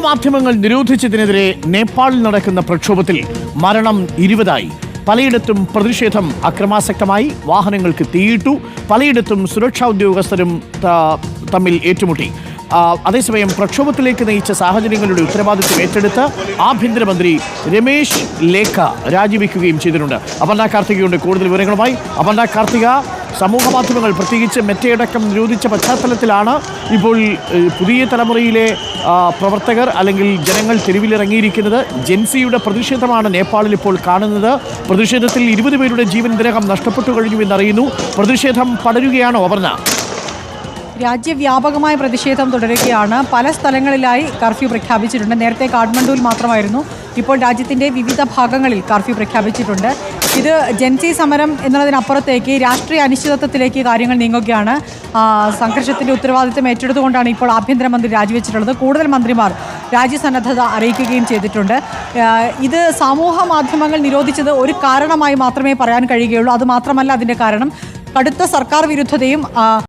മാധ്യമങ്ങൾ നിരോധിച്ചതിനെതിരെ നേപ്പാളിൽ നടക്കുന്ന പ്രക്ഷോഭത്തിൽ മരണം ഇരുപതായി. പലയിടത്തും പ്രതിഷേധം അക്രമാസക്തമായി. വാഹനങ്ങൾക്ക് തീയിട്ടു. പലയിടത്തും സുരക്ഷാ ഉദ്യോഗസ്ഥരും തമ്മിൽ ഏറ്റുമുട്ടി. അതേസമയം പ്രക്ഷോഭത്തിലേക്ക് നയിച്ച സാഹചര്യങ്ങളുടെ ഉത്തരവാദിത്വം ഏറ്റെടുത്ത് ആഭ്യന്തരമന്ത്രി രമേശ് ലേഖ രാജിവെക്കുകയും ചെയ്തിട്ടുണ്ട്. അപർണ കാർത്തികയുണ്ട് കൂടുതൽ വിവരങ്ങളുമായി. അപർണ കാർത്തിക സമൂഹ മാധ്യമങ്ങൾ പ്രത്യേകിച്ച് മെറ്റയടക്കം നിരോധിച്ച പശ്ചാത്തലത്തിലാണ് ഇപ്പോൾ പുതിയ തലമുറയിലെ പ്രവർത്തകർ അല്ലെങ്കിൽ ജനങ്ങൾ തെരുവിലിറങ്ങിയിരിക്കുന്നത്. ജെൻസിയുടെ പ്രതിഷേധമാണ് നേപ്പാളിൽ ഇപ്പോൾ കാണുന്നത്. പ്രതിഷേധത്തിൽ ഇരുപത് പേരുടെ ജീവൻ ഇതിനകം നഷ്ടപ്പെട്ടു കഴിഞ്ഞു എന്നറിയുന്നു. പ്രതിഷേധം പടരുകയാണോ അപർണ? രാജ്യവ്യാപകമായ പ്രതിഷേധം തുടരുകയാണ്. പല സ്ഥലങ്ങളിലായി കർഫ്യൂ പ്രഖ്യാപിച്ചിട്ടുണ്ട്. നേരത്തെ കാഠ്മണ്ഡുവിൽ മാത്രമായിരുന്നു. ഇപ്പോൾ രാജ്യത്തിന്റെ വിവിധ ഭാഗങ്ങളിൽ കർഫ്യൂ പ്രഖ്യാപിച്ചിട്ടുണ്ട്. ഇത് ജൻസി സമരം എന്നതിനപ്പുറത്തേക്ക് രാഷ്ട്രീയ അനിശ്ചിതത്വത്തിലേക്ക് കാര്യങ്ങൾ നീങ്ങുകയാണ്. സംഘർഷത്തിന്റെ ഉത്തരവാദിത്തം ഏറ്റെടുത്തുകൊണ്ടാണ് ഇപ്പോൾ ആഭ്യന്തരമന്ത്രി രാജിവെച്ചിട്ടുള്ളത്. കൂടുതൽ മന്ത്രിമാർ രാജ്യസന്നദ്ധത അറിയിക്കുകയും ചെയ്തിട്ടുണ്ട്. ഇത് സമൂഹ മാധ്യമങ്ങൾ നിരോധിച്ചത് ഒരു കാരണമായി മാത്രമേ പറയാൻ കഴിയുകയുള്ളൂ. അത് മാത്രമല്ല അതിന്റെ കാരണം. കടുത്ത സർക്കാർ വിരുദ്ധതയും